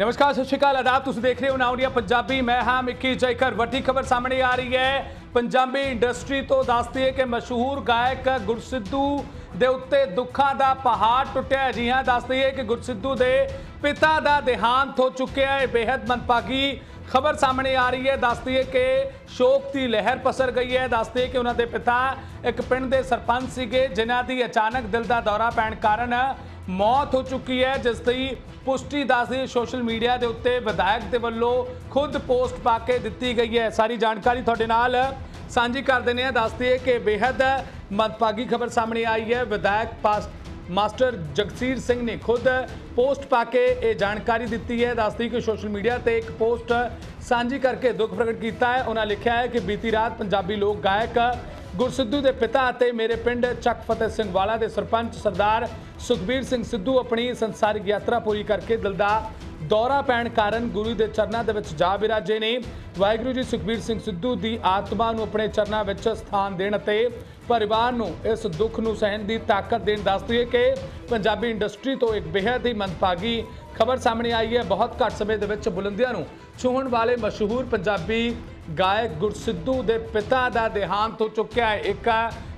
ਨਮਸਕਾਰ, ਸਤਿ ਸ਼੍ਰੀ ਅਕਾਲ। ਆਦਾਬ, ਤੁਸੀਂ ਦੇਖ ਰਹੇ ਹੋ ਨਾਉਰੀਆ ਪੰਜਾਬੀ। ਮੈਂ ਹਾਂ ਮਿੱਕੀ ਜੈਕਰ। ਵੱਡੀ ਖਬਰ ਸਾਹਮਣੇ ਆ ਰਹੀ ਹੈ। ਪੰਜਾਬੀ ਇੰਡਸਟਰੀ ਤੋਂ ਦੱਸਦੀ ਹੈ ਕਿ ਮਸ਼ਹੂਰ ਗਾਇਕ ਗੁਰਸਿੱਧੂ ਦੇ ਉੱਤੇ ਦੁੱਖਾਂ ਦਾ ਪਹਾੜ ਟੁੱਟਿਆ ਹੈ। ਜੀ ਹਾਂ ਦੱਸਦੀ ਹੈ ਕਿ ਗੁਰਸਿੱਧੂ ਦੇ ਪਿਤਾ ਦਾ ਦੇਹਾਂਤ ਹੋ ਚੁੱਕਿਆ ਹੈ। ਇਹ ਬੇहद ਮੰਦਭਾਗੀ ਖਬਰ ਸਾਹਮਣੇ ਆ ਰਹੀ ਹੈ। ਦੱਸਦੀ ਹੈ ਕਿ ਸ਼ੋਕ ਦੀ ਲਹਿਰ ਪਸਰ ਗਈ ਹੈ। ਦੱਸਦੀ ਹੈ ਕਿ ਉਹਨਾਂ ਦੇ ਪਿਤਾ ਇੱਕ ਪਿੰਡ ਦੇ ਸਰਪੰਚ ਸੀਗੇ, ਜਿਨ੍ਹਾਂ ਦੀ ਅਚਾਨਕ ਦਿਲ ਦਾ ਦੌਰਾ ਪੈਣ ਕਾਰਨ ਮੌਤ ਹੋ ਚੁੱਕੀ ਹੈ, ਜਿਸ ਦੀ ਪੁਸ਼ਟੀ ਦੱਸਦੀ ਸੋਸ਼ਲ ਮੀਡੀਆ ਦੇ ਉੱਤੇ। ਵਿਧਾਇਕ ਦੇ ਵੱਲੋਂ ਖੁਦ ਪੋਸਟ ਪਾ ਕੇ ਦਿੱਤੀ ਗਈ ਹੈ। ਸਾਰੀ ਜਾਣਕਾਰੀ ਤੁਹਾਡੇ ਨਾਲ ਸਾਂਝੀ ਕਰ ਦਿੰਦੇ ਹਾਂ ਦੱਸਦੀ ਹੈ ਕਿ ਬੇहद ਮੰਦਭਾਗੀ ਖਬਰ ਸਾਹਮਣੇ ਆਈ ਹੈ। ਵਿਧਾਇਕ ਪਾਸ, ਮਾਸਟਰ ਜਗਸੀਰ ਸਿੰਘ ਨੇ ਖੁਦ ਪੋਸਟ ਪਾ ਕੇ ਇਹ ਜਾਣਕਾਰੀ ਦਿੱਤੀ ਹੈ। ਦੱਸਦੀ ਕਿ ਸੋਸ਼ਲ ਮੀਡੀਆ ਤੇ ਇੱਕ ਪੋਸਟ ਸਾਂਝੀ ਕਰਕੇ ਦੁੱਖ ਪ੍ਰਗਟ ਕੀਤਾ ਹੈ। ਉਹਨਾਂ ਲਿਖਿਆ ਹੈ ਕਿ ਬੀਤੀ ਰਾਤ ਪੰਜਾਬੀ ਲੋਕ ਗਾਇਕ ਗੁਰਸਿੱਧੂ ਦੇ ਪਿਤਾ ਅਤੇ ਮੇਰੇ ਪਿੰਡ ਚੱਕ ਫਤਿਹ ਸਿੰਘ ਵਾਲਾ ਦੇ ਸਰਪੰਚ ਸਰਦਾਰ ਸੁਖਬੀਰ ਸਿੰਘ ਸਿੱਧੂ ਆਪਣੀ ਸੰਸਾਰਿਕ ਯਾਤਰਾ ਪੂਰੀ ਕਰਕੇ ਦਿਲ ਦਾ ਦੌਰਾ ਪੈਣ ਕਾਰਨ ਗੁਰੂ ਦੇ ਚਰਨਾਂ ਦੇ ਵਿੱਚ ਜਾ ਬਿਰਾਜੇ ਨੇ। ਵਾਹਿਗੁਰੂ ਜੀ ਸੁਖਬੀਰ ਸਿੰਘ ਸਿੱਧੂ ਦੀ ਆਤਮਾ ਨੂੰ ਆਪਣੇ ਚਰਨਾਂ ਵਿੱਚ ਸਥਾਨ ਦੇਣ ਅਤੇ ਪਰਿਵਾਰ ਨੂੰ ਇਸ ਦੁੱਖ ਨੂੰ ਸਹਿਣ ਦੀ ਤਾਕਤ ਦੇਣ ਦੱਸਦੀ ਹੈ ਕਿ ਪੰਜਾਬੀ ਇੰਡਸਟਰੀ ਤੋਂ ਇੱਕ ਬੇहद ਹੀ ਮੰਦਭਾਗੀ ਖਬਰ ਸਾਹਮਣੇ ਆਈ ਹੈ। ਬਹੁਤ ਘੱਟ ਸਮੇਂ ਦੇ ਵਿੱਚ ਬੁਲੰਦੀਆਂ ਨੂੰ ਛੂਹਣ ਵਾਲੇ ਮਸ਼ਹੂਰ ਪੰਜਾਬੀ ਗਾਇਕ ਗੁਰਸਿੱਧੂ ਦੇ ਪਿਤਾ ਦਾ ਦੇਹਾਂਤ ਹੋ ਚੁੱਕਿਆ ਹੈ। ਇੱਕ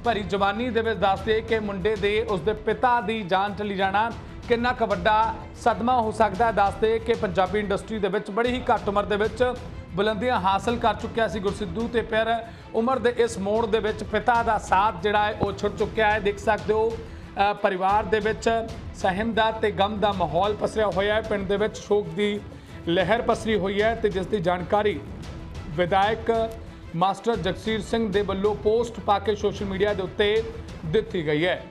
ਭਰੀ ਜਵਾਨੀ ਦੇ ਵਿੱਚ ਦੱਸਦੇ ਕਿ ਮੁੰਡੇ ਦੇ ਉਸਦੇ ਪਿਤਾ ਦੀ ਜਾਨ ਚਲੀ ਜਾਣਾ ਕਿੰਨਾ ਕੁ ਵੱਡਾ ਸਦਮਾ ਹੋ ਸਕਦਾ ਹੈ। ਦੱਸਦੇ ਕਿ ਪੰਜਾਬੀ ਇੰਡਸਟਰੀ ਦੇ ਵਿੱਚ ਬੜੀ ਹੀ ਘੱਟ ਉਮਰ ਦੇ ਵਿੱਚ ਬੁਲੰਦੀਆਂ ਹਾਸਲ ਕਰ ਚੁੱਕਿਆ ਸੀ ਗੁਰਸਿੱਧੂ ਤੇ ਫਿਰ ਉਮਰ ਦੇ ਇਸ ਮੋੜ ਦੇ ਵਿੱਚ ਪਿਤਾ ਦਾ ਸਾਥ ਜਿਹੜਾ ਹੈ ਉਹ ਛੁੱਟ ਚੁੱਕਿਆ ਹੈ। ਦੇਖ ਸਕਦੇ ਹੋ ਪਰਿਵਾਰ ਦੇ ਵਿੱਚ ਸਹਿਮ ਦਾ ਤੇ ਗਮ ਦਾ ਮਾਹੌਲ ਪਸਰਿਆ ਹੋਇਆ ਹੈ। ਪਿੰਡ ਦੇ ਵਿੱਚ ਸ਼ੋਕ ਦੀ ਲਹਿਰ ਪਸਰੀ ਹੋਈ ਹੈ ਤੇ ਜਿਸ ਦੀ ਜਾਣਕਾਰੀ ਵਿਧਾਇਕ ਮਾਸਟਰ ਜਗਸੀਰ ਸਿੰਘ ਦੇ ਵੱਲੋਂ ਪੋਸਟ ਪਾ ਕੇ ਸੋਸ਼ਲ ਮੀਡੀਆ ਦੇ ਉੱਤੇ ਦਿੱਤੀ ਗਈ ਹੈ।